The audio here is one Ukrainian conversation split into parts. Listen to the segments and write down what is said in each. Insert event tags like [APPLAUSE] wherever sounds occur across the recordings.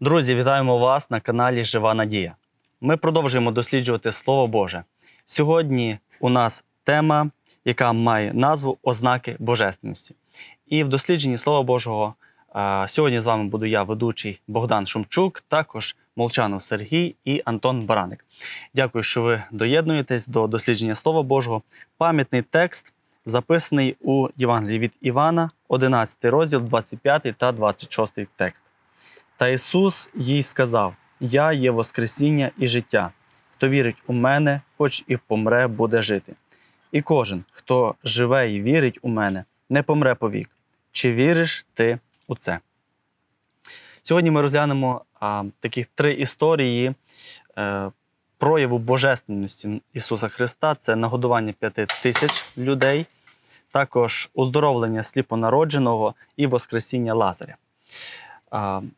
Друзі, вітаємо вас на каналі Жива Надія. Ми продовжуємо досліджувати Слово Боже. Сьогодні у нас тема, яка має назву Ознаки Божественності. І в дослідженні Слова Божого е, сьогодні з вами буду я, ведучий Богдан Шумчук, також Молчанов Сергій і Антон Бараник. Дякую, що ви доєднуєтесь до дослідження Слова Божого. Пам'ятний текст записаний у Євангелії від Івана, 11 розділ, 25 та 26 текст. Та Ісус їй сказав: Я є Воскресіння і життя. Хто вірить у мене, хоч і помре, буде жити. І кожен, хто живе і вірить у мене, не помре повік. Чи віриш ти у це? Сьогодні ми розглянемо а, таких три історії е, прояву божественності Ісуса Христа: це нагодування п'яти тисяч людей, також оздоровлення сліпонародженого і Воскресіння Лазаря.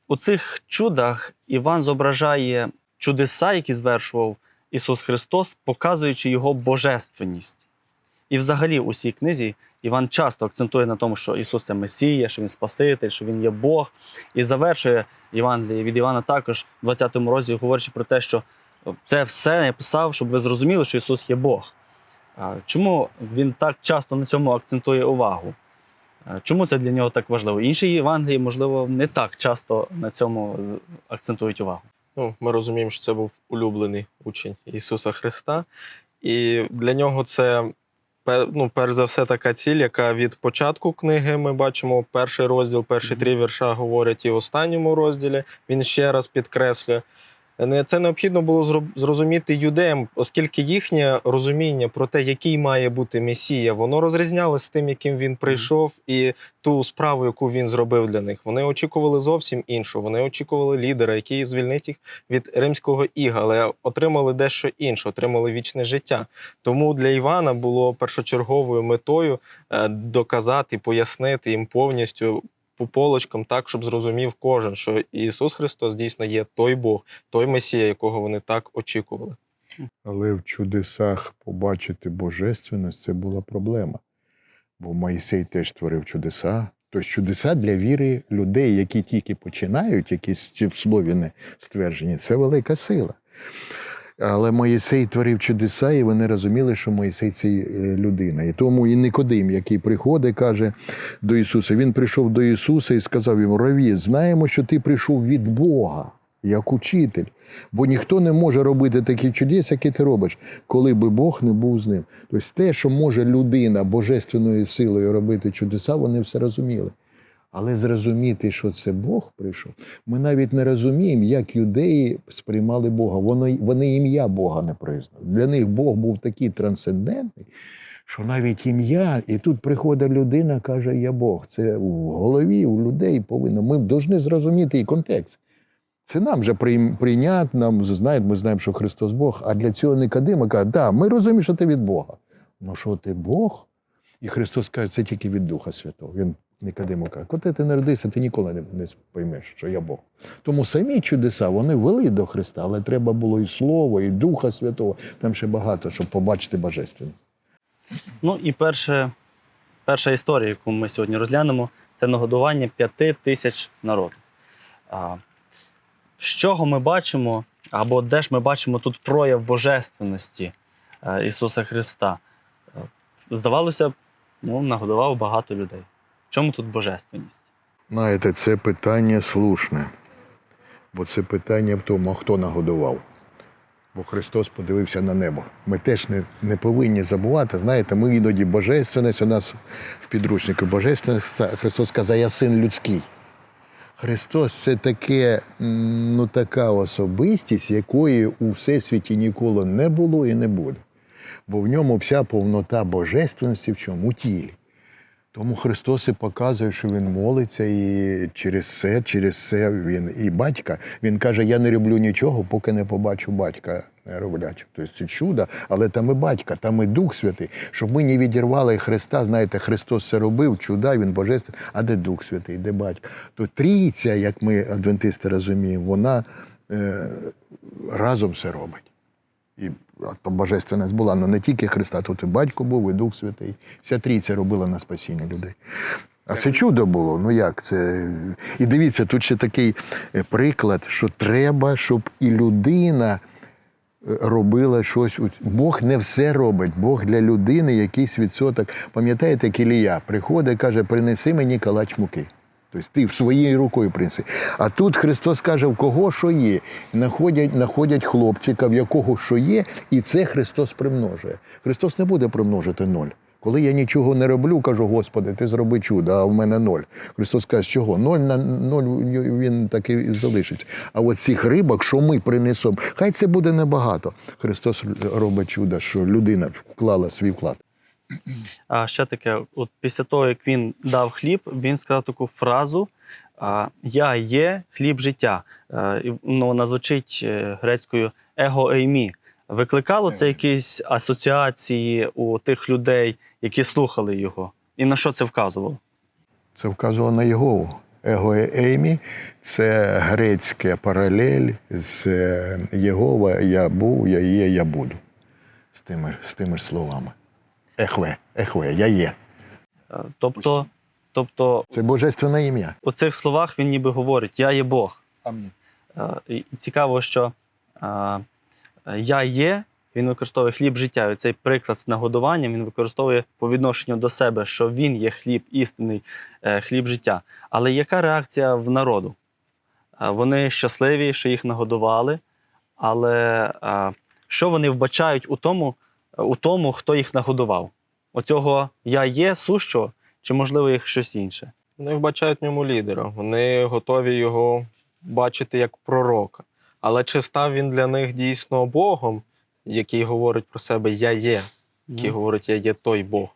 У цих чудах Іван зображає чудеса, які звершував Ісус Христос, показуючи Його божественність. І взагалі у цій книзі Іван часто акцентує на тому, що Ісус це Месія, що Він Спаситель, що Він є Бог. І завершує Євангеліє від Івана також в 20 розділі, говорячи про те, що це все написав, щоб ви зрозуміли, що Ісус є Бог. Чому він так часто на цьому акцентує увагу? Чому це для нього так важливо? Інші Євангелії, можливо, не так часто на цьому акцентують увагу. Ну, ми розуміємо, що це був улюблений учень Ісуса Христа, і для нього це ну, перш за все така ціль, яка від початку книги ми бачимо перший розділ, перші три вірша говорять, і в останньому розділі він ще раз підкреслює. Не- Це необхідно було зрозуміти юдеям, оскільки їхнє розуміння про те, який має бути Месія, воно розрізнялося з тим, яким він прийшов, і ту справу, яку він зробив для них. Вони очікували зовсім іншу. Вони очікували лідера, який звільнить їх від римського іга, але отримали дещо інше, отримали вічне життя. Тому для Івана було першочерговою метою е, доказати, пояснити їм повністю по полочкам, так щоб зрозумів кожен, що Ісус Христос дійсно є той Бог, той Месія, якого вони так очікували. Але в чудесах побачити божественність це була проблема. Бо Моїсей теж творив чудеса. Тобто чудеса для віри людей, які тільки починають, які в слові не стверджені, це велика сила. Але Моїсей творив чудеса, і вони розуміли, що Моїсей це е, людина. І тому і Никодим, який приходить, каже до Ісуса, він прийшов до Ісуса і сказав йому: Раві, знаємо, що ти прийшов від Бога, як учитель. Бо ніхто не може робити такі чудес, які ти робиш, коли би Бог не був з ним. Тобто те, що може людина божественною силою робити чудеса, вони все розуміли. Але зрозуміти, що це Бог прийшов, ми навіть не розуміємо, як юдеї сприймали Бога. Вони, вони ім'я Бога не признали. Для них Бог був такий трансцендентний, що навіть ім'я, і тут приходить людина, каже, я Бог. Це в голові у людей повинно. Ми повинні зрозуміти і контекст. Це нам вже прийнят, нам знають, ми знаємо, що Христос Бог. А для цього Никодима каже, да, ми розуміємо, що ти від Бога. Ну що ти Бог? І Христос каже, це тільки від Духа Святого. Він Никодиму каже, коли ти народився, ти ніколи не, не поймеш, що я Бог. Тому самі чудеса вони вели до Христа, але треба було і Слово, і Духа Святого. Там ще багато, щоб побачити божественне. Ну і перше, перша історія, яку ми сьогодні розглянемо, це нагодування п'яти тисяч народу. А, з чого ми бачимо, або де ж ми бачимо тут прояв божественності е, Ісуса Христа? Е, Здавалося ну, нагодував багато людей. Чому тут божественність? Знаєте, це питання слушне. Бо це питання в тому, хто нагодував. Бо Христос подивився на небо. Ми теж не, не повинні забувати. Знаєте, ми іноді божественність у нас в підручнику божественність. Христос сказав, я син людський. Христос це таке, ну, така особистість, якої у всесвіті ніколи не було і не буде. Бо в ньому вся повнота божественності в чому? У тілі. Тому Христос і показує, що Він молиться, і через це, через це він і батька. Він каже: Я не роблю нічого, поки не побачу батька роблячого. Тобто це чудо, але там і батька, там і Дух Святий. Щоб ми не відірвали Христа, знаєте, Христос це робив, чуда, Він божественний. А де Дух Святий, де батько? То трійця, як ми адвентисти розуміємо, вона е, разом все робить. І то божественність була ну, не тільки Христа, тут і батько був, і Дух Святий. Вся трійця робила на спасіння людей. А це чудо було. Ну як це? І дивіться, тут ще такий е, приклад, що треба, щоб і людина е, робила щось. Бог не все робить. Бог для людини якийсь відсоток. Пам'ятаєте, як Ілія приходить, каже, принеси мені калач муки. Тобто ти своєю рукою принеси. А тут Христос каже, в кого що є. Находять, находять хлопчика, в якого що є, і це Христос примножує. Христос не буде примножити ноль. Коли я нічого не роблю, кажу, Господи, ти зроби чудо, а в мене ноль. Христос каже, чого? Ноль на ноль він так і залишиться. А от цих рибок, що ми принесемо, хай це буде небагато. Христос робить чудо, що людина вклала свій вклад. А ще таке, от після того, як він дав хліб, він сказав таку фразу: Я є хліб життя. Ну, вона звучить е, грецькою его еймі. Викликало це якісь асоціації у тих людей, які слухали його. І на що це вказувало? Це вказувало на Єгову. Его Еймі це грецька паралель з Єгова я був, я є, я буду. З тими, з тими ж словами. Ехве, ехве, я є. Е, Тобто, тобто Це божественне ім'я. у цих словах він ніби говорить: Я є Бог. Амінь. Е, І цікаво, що е, я є, він використовує хліб життя. І цей приклад з нагодуванням він використовує по відношенню до себе, що він є хліб, істинний хліб життя. Але яка реакція в народу? Вони щасливі, що їх нагодували, але що вони вбачають у тому, у тому, хто їх нагодував? Оцього я є сущого, чи можливо їх щось інше? Вони вбачають в ньому лідера. Вони готові його бачити як пророка. Але чи став він для них дійсно Богом, який говорить про себе Я є, який Ну, говорить, я є той Бог?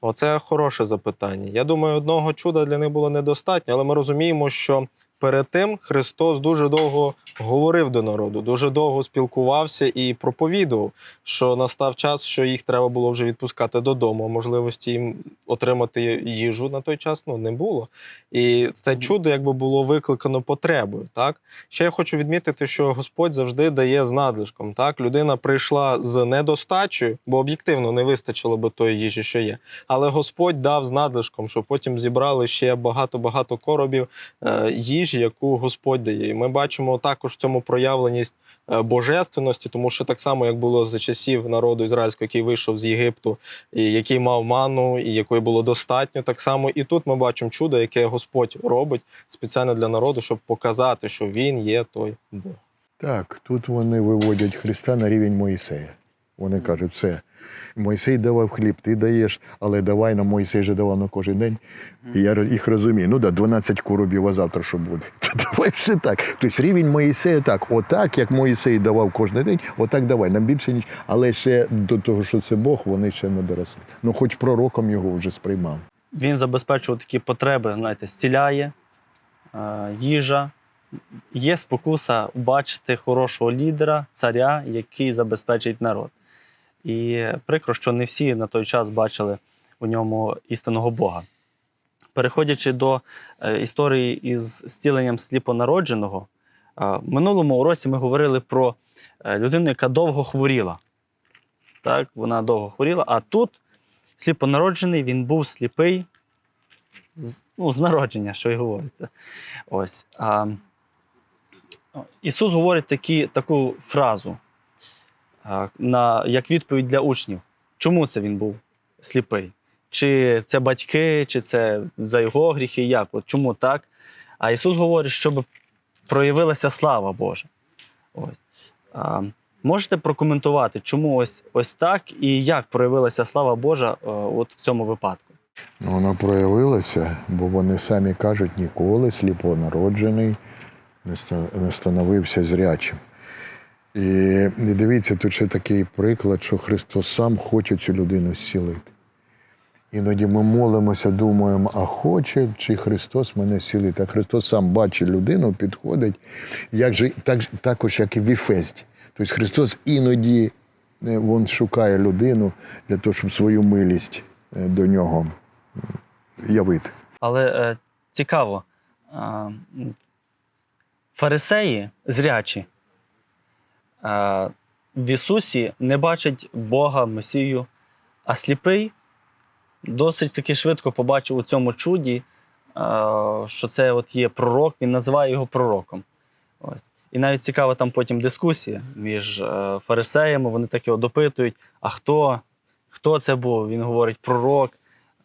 Оце хороше запитання. Я думаю, одного чуда для них було недостатньо, але ми розуміємо, що перед тим Христос дуже довго говорив до народу, дуже довго спілкувався і проповідував, що настав час, що їх треба було вже відпускати додому. Можливості їм отримати їжу на той час ну, не було. І це чудо якби було викликано потребою. Так? Ще я хочу відмітити, що Господь завжди дає з надлишком. Так? Людина прийшла з недостачею, бо об'єктивно не вистачило би тої їжі, що є. Але Господь дав з надлишком, щоб потім зібрали ще багато-багато коробів е, їжі, яку Господь дає. І ми бачимо також в цьому проявленість е, божественності, тому що так само, як було за часів народу ізраїльського, який вийшов з Єгипту, і який мав ману, і якої було достатньо, так само і тут ми бачимо чудо, яке Господь робить спеціально для народу, щоб показати, що він є той Бог. Так, тут вони виводять Христа на рівень Моїсея. Вони кажуть, все. Мойсей давав хліб, ти даєш, але давай нам Мойсей же давав на кожен день. І я їх розумію. Ну да, 12 коробів, а завтра що буде? [LAUGHS] Давай ще так. Тобто рівень Моїсея так. Отак, як Моїсей давав кожен день, отак давай. Нам більше ніч. Але ще до того, що це Бог, вони ще не доросли. Ну, хоч пророком його вже сприймали. він забезпечував такі потреби, знаєте, зціляє, е, їжа. Є спокуса бачити хорошого лідера, царя, який забезпечить народ. І прикро, що не всі на той час бачили у ньому істинного Бога. Переходячи до е, історії із зціленням сліпонародженого, е, в минулому уроці ми говорили про е, людину, яка довго хворіла. Так, вона довго хворіла, а тут сліпонароджений, він був сліпий з, ну, з народження, що й говориться. Ось. А, Ісус говорить такі, таку фразу на, як відповідь для учнів. Чому це він був сліпий? Чи це батьки, чи це за його гріхи? Як? От чому так? А Ісус говорить, щоб проявилася слава Божа. Ось. А, можете прокоментувати, чому ось, ось так і як проявилася слава Божа е, от в цьому випадку? Ну, Воно проявилося, бо вони самі кажуть, ніколи сліпонароджений не становився зрячим. І, і дивіться, тут ще такий приклад, що Христос сам хоче цю людину зцілити. Іноді ми молимося, думаємо, а хоче чи Христос мене зцілить? А Христос сам бачить людину, підходить, як же, так, також, як і в Іфесті. Тобто Христос іноді е, він шукає людину для того, щоб свою милість е, до нього явити. Але е, цікаво, м, фарисеї зрячі, е, в Ісусі не бачить Бога, Месію, а сліпий досить таки швидко побачив у цьому чуді, що це от є пророк, він називає його пророком. Ось. І навіть цікава там потім дискусія між е, фарисеями, вони таки от допитують, а хто, хто це був? Він говорить, пророк.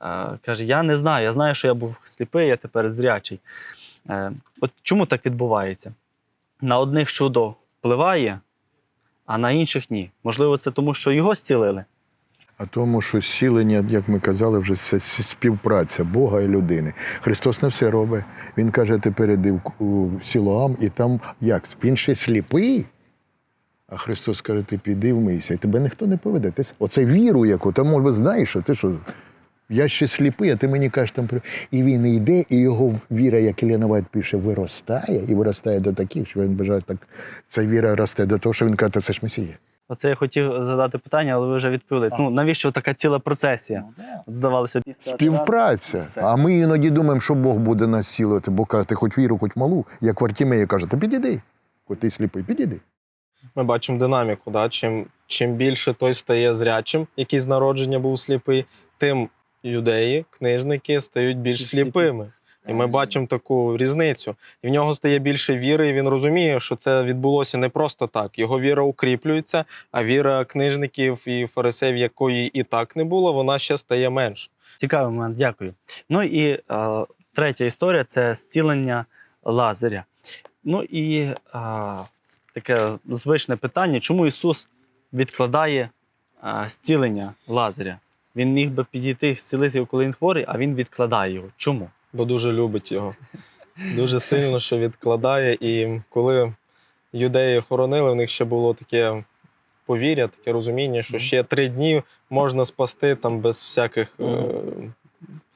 Е, Каже, я не знаю, я знаю, що я був сліпий, я тепер зрячий. Е, От чому так відбувається? На одних чудо впливає, а на інших ні. Можливо, це тому, що його зцілили. А тому, що зцілення, як ми казали, вже це співпраця Бога і людини. Христос не все робить. Він каже, тепер іди в- Сілоам, і там як? Він ще сліпий. А Христос каже, ти піди вмийся, і тебе ніхто не поведе. Ти Оце віру, яку, там може знаєш, що ти що. Я ще сліпий, а ти мені кажеш там. при- І він йде, і його віра, як Ілля Навайт пише, виростає і виростає до таких, що він бажає так. Ця віра росте до того, що він каже, це ж Месія. Оце я хотів задати питання, але ви вже відповіли. Ну навіщо така ціла процесія? От здавалося, Співпраця. А ми іноді думаємо, що Бог буде нас сілити, бо каже, ти хоч віру, хоч малу, як Вартімея каже, та підійди. Хоч ти сліпий, підійди. Ми бачимо динаміку. Да? Чим, чим більше той стає зрячим, який з народження був сліпий, тим юдеї, книжники стають більш сліпими. І ми бачимо таку різницю. І в нього стає більше віри, і він розуміє, що це відбулося не просто так. Його віра укріплюється, а віра книжників і фарисеїв, якої і так не було, вона ще стає менше. Цікавий момент, дякую. Ну і е, третя історія це зцілення Лазаря. Ну і е, таке звичне питання: чому Ісус відкладає е, зцілення Лазаря? Він міг би підійти зцілити його, коли він хворий, а він відкладає його. Чому? бо дуже любить його. Дуже сильно, що відкладає. І коли юдеї хоронили, в них ще було таке повір'я, таке розуміння, що ще три дні можна спасти там без всяких е,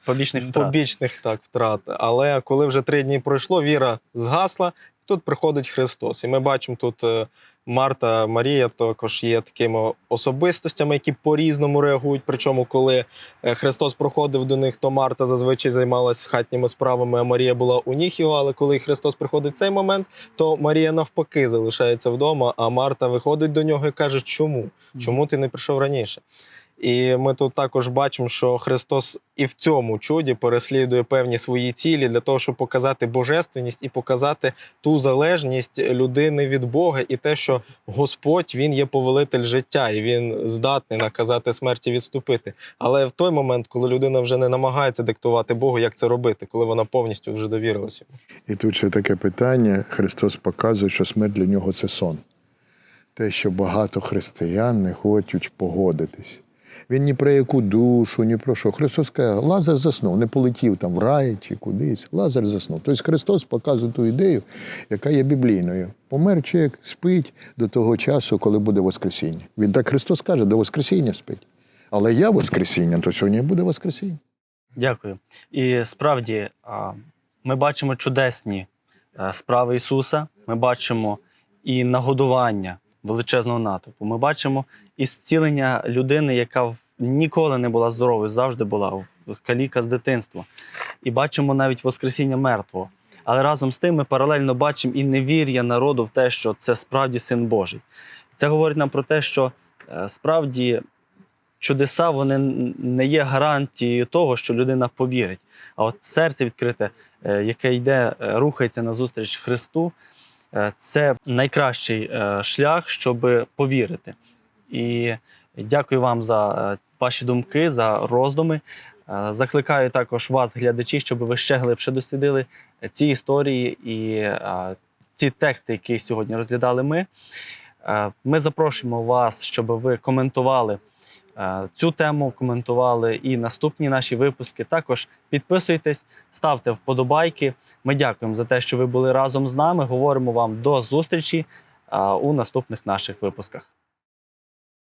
Побічних втрат. побічних так, втрат. Але коли вже три дні пройшло, віра згасла, тут приходить Христос. І ми бачимо тут. Марта, Марія також є такими особистостями, які по-різному реагують. Причому, коли е, Христос проходив до них, то Марта зазвичай займалась хатніми справами, а Марія була у них його. Але коли Христос приходить в цей момент, то Марія навпаки залишається вдома, а Марта виходить до нього і каже, чому? Чому ти не прийшов раніше? І ми тут також бачимо, що Христос і в цьому чуді переслідує певні свої цілі для того, щоб показати божественність і показати ту залежність людини від Бога, і те, що Господь він є повелитель життя, і він здатний наказати смерті відступити. Але в той момент, коли людина вже не намагається диктувати Богу, як це робити, коли вона повністю вже довірилася. І тут ще таке питання: Христос показує, що смерть для нього це сон. Те, що багато християн не хочуть погодитись. Він ні про яку душу, ні про що. Христос каже, Лазар заснув, не полетів там в рай чи кудись. Лазар заснув. Тобто Христос показує ту ідею, яка є біблійною. Помер чоловік, спить до того часу, коли буде Воскресіння. Він так Христос каже, до Воскресіння спить. Але я Воскресіння, то сьогодні буде Воскресіння. Дякую. І справді ми бачимо чудесні е, справи Ісуса. Ми бачимо і нагодування величезного натовпу. Ми бачимо і зцілення людини, яка ніколи не була здоровою, завжди була каліка з дитинства. І бачимо навіть Воскресіння мертвого. Але разом з тим ми паралельно бачимо і невір'я народу в те, що це справді син Божий. Це говорить нам про те, що е, справді чудеса вони не є гарантією того, що людина повірить. А от серце відкрите, е, яке йде, е, рухається назустріч Христу, це найкращий е, шлях, щоб повірити. І дякую вам за е, ваші думки, за роздуми. Е, Закликаю також вас, глядачі, щоб ви ще глибше дослідили ці історії і е, ці тексти, які сьогодні розглядали ми. Е, Ми запрошуємо вас, щоб ви коментували е, цю тему, коментували і наступні наші випуски. Також підписуйтесь, ставте вподобайки. Ми дякуємо за те, що ви були разом з нами. Говоримо вам до зустрічі е, у наступних наших випусках.